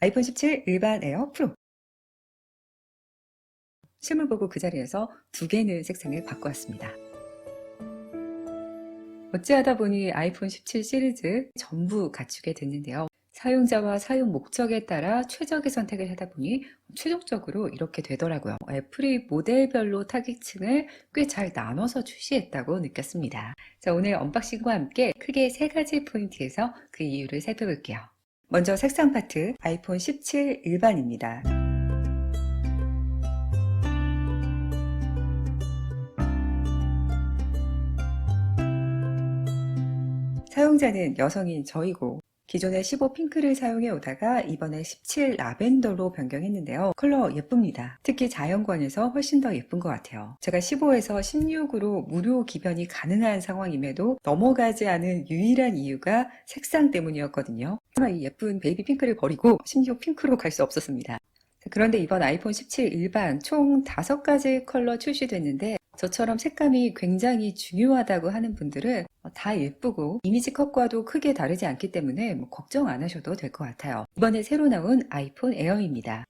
아이폰 17 일반 에어 프로 실물 보고 그 자리에서 두 개는 색상을 바꿔왔습니다. 어찌하다 보니 아이폰 17 시리즈 전부 갖추게 됐는데요. 사용자와 사용 목적에 따라 최적의 선택을 하다 보니 최종적으로 이렇게 되더라고요. 애플이 모델별로 타깃층을 꽤 잘 나눠서 출시했다고 느꼈습니다. 자, 오늘 언박싱과 함께 크게 세 가지 포인트에서 그 이유를 살펴볼게요. 먼저 색상 파트 아이폰 17 일반입니다. 사용자는 여성인 저이고 기존에 15 핑크를 사용해 오다가 이번에 17 라벤더로 변경했는데요. 컬러 예쁩니다. 특히 자연광에서 훨씬 더 예쁜 것 같아요. 제가 15에서 16으로 무료 기변이 가능한 상황임에도 넘어가지 않은 유일한 이유가 색상 때문이었거든요. 하지만 이 예쁜 베이비 핑크를 버리고 16 핑크로 갈 수 없었습니다. 그런데 이번 아이폰 17 일반 총 5가지 컬러 출시됐는데 저처럼 색감이 굉장히 중요하다고 하는 분들은 다 예쁘고 이미지 컷과도 크게 다르지 않기 때문에 뭐 걱정 안 하셔도 될 것 같아요. 이번에 새로 나온 아이폰 에어입니다.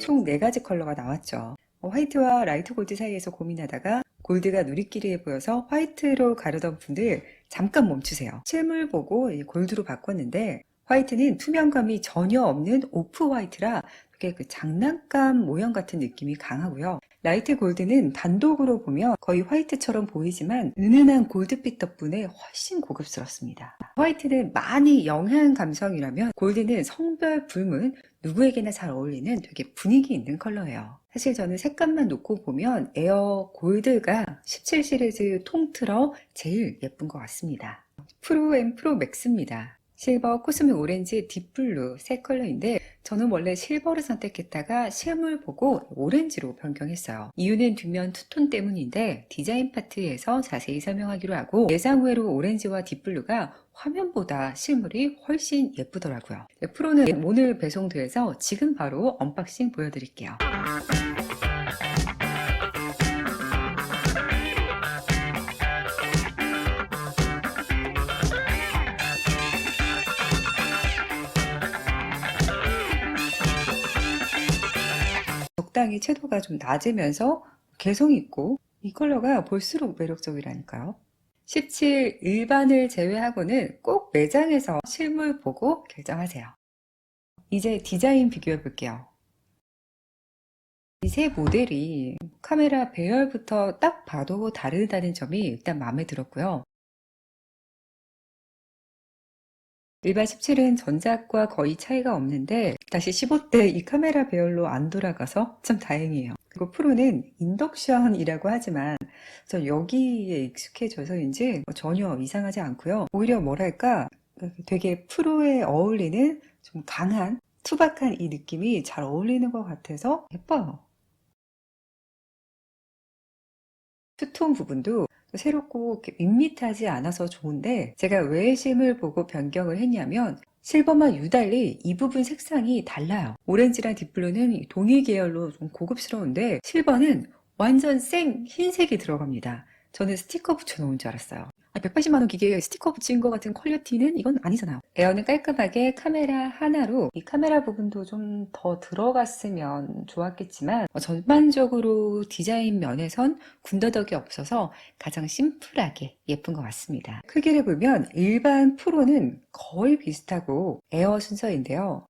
총 4가지 컬러가 나왔죠. 어, 화이트와 라이트 골드 사이에서 고민하다가 골드가 누리끼리해 보여서 화이트로 가르던 분들 잠깐 멈추세요. 실물 보고 골드로 바꿨는데 화이트는 투명감이 전혀 없는 오프 화이트라 되게 그 장난감 모형 같은 느낌이 강하고요. 라이트 골드는 단독으로 보면 거의 화이트처럼 보이지만 은은한 골드빛 덕분에 훨씬 고급스럽습니다. 화이트는 많이 영한 감성이라면 골드는 성별 불문 누구에게나 잘 어울리는 되게 분위기 있는 컬러예요. 사실 저는 색감만 놓고 보면 에어 골드가 17 시리즈 통틀어 제일 예쁜 것 같습니다. 프로 앤 프로 맥스입니다. 실버, 코스믹 오렌지, 딥블루 세 컬러인데 저는 원래 실버를 선택했다가 실물 보고 오렌지로 변경했어요. 이유는 뒷면 투톤 때문인데 디자인 파트에서 자세히 설명하기로 하고 예상 외로 오렌지와 딥블루가 화면보다 실물이 훨씬 예쁘더라고요. 네, 프로는 오늘 배송돼서 지금 바로 언박싱 보여드릴게요. 적당히 채도가 좀 낮으면서 개성 있고 이 컬러가 볼수록 매력적이라니까요. 17 일반을 제외하고는 꼭 매장에서 실물 보고 결정하세요. 이제 디자인 비교해 볼게요. 이 세 모델이 카메라 배열부터 딱 봐도 다르다는 점이 일단 마음에 들었고요. 일반 17은 전작과 거의 차이가 없는데 다시 15때 이 카메라 배열로 안 돌아가서 참 다행이에요. 그리고 프로는 인덕션이라고 하지만 저 여기에 익숙해져서인지 전혀 이상하지 않고요. 오히려 뭐랄까 되게 프로에 어울리는 좀 강한 투박한 이 느낌이 잘 어울리는 것 같아서 예뻐요. 투톤 부분도 새롭고 밋밋하지 않아서 좋은데 제가 왜 심을 보고 변경을 했냐면 실버만 유달리 이 부분 색상이 달라요. 오렌지랑 딥블루는 동일 계열로 좀 고급스러운데 실버는 완전 생 흰색이 들어갑니다. 저는 스티커 붙여놓은 줄 알았어요. 180만 원 기계에 스티커 붙인 것 같은 퀄리티는 이건 아니잖아요. 에어는 깔끔하게 카메라 하나로 이 카메라 부분도 좀 더 들어갔으면 좋았겠지만 어, 전반적으로 디자인 면에선 군더더기 없어서 가장 심플하게 예쁜 것 같습니다. 크기를 보면 일반 프로는 거의 비슷하고 에어 순서인데요.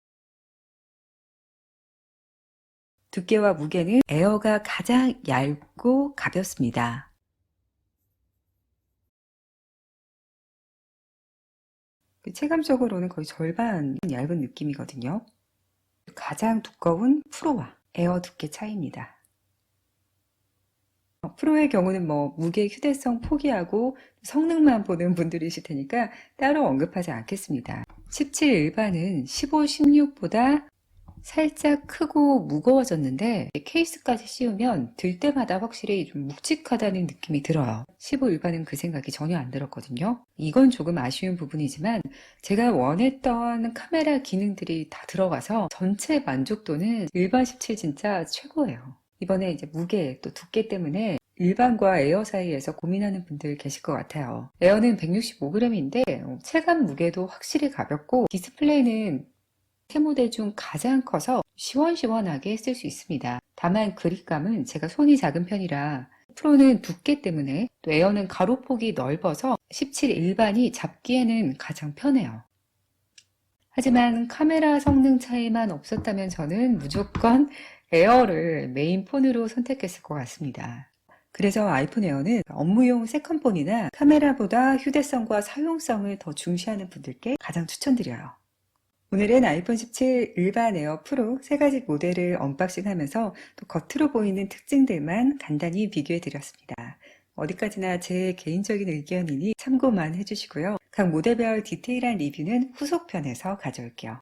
두께와 무게는 에어가 가장 얇고 가볍습니다. 체감적으로는 거의 절반 얇은 느낌이거든요. 가장 두꺼운 프로와 에어 두께 차이입니다. 어, 프로의 경우는 뭐 무게 휴대성 포기하고 성능만 보는 분들이실 테니까 따로 언급하지 않겠습니다. 17 일반은 15, 16보다 살짝 크고 무거워졌는데 케이스까지 씌우면 들 때마다 확실히 좀 묵직하다는 느낌이 들어요. 15 일반은 그 생각이 전혀 안 들었거든요. 이건 조금 아쉬운 부분이지만 제가 원했던 카메라 기능들이 다 들어가서 전체 만족도는 일반 17 진짜 최고예요. 이번에 이제 무게 또 두께 때문에 일반과 에어 사이에서 고민하는 분들 계실 것 같아요. 에어는 165g인데 체감 무게도 확실히 가볍고 디스플레이는 세 모델 중 가장 커서 시원시원하게 쓸 수 있습니다. 다만 그립감은 제가 손이 작은 편이라 프로는 두께 때문에 또 에어는 가로폭이 넓어서 17 일반이 잡기에는 가장 편해요. 하지만 카메라 성능 차이만 없었다면 저는 무조건 에어를 메인 폰으로 선택했을 것 같습니다. 그래서 아이폰 에어는 업무용 세컨폰이나 카메라보다 휴대성과 사용성을 더 중시하는 분들께 가장 추천드려요. 오늘은 아이폰 17 일반 에어 프로 세 가지 모델을 언박싱 하면서 또 겉으로 보이는 특징들만 간단히 비교해 드렸습니다. 어디까지나 제 개인적인 의견이니 참고만 해주시고요. 각 모델별 디테일한 리뷰는 후속편에서 가져올게요.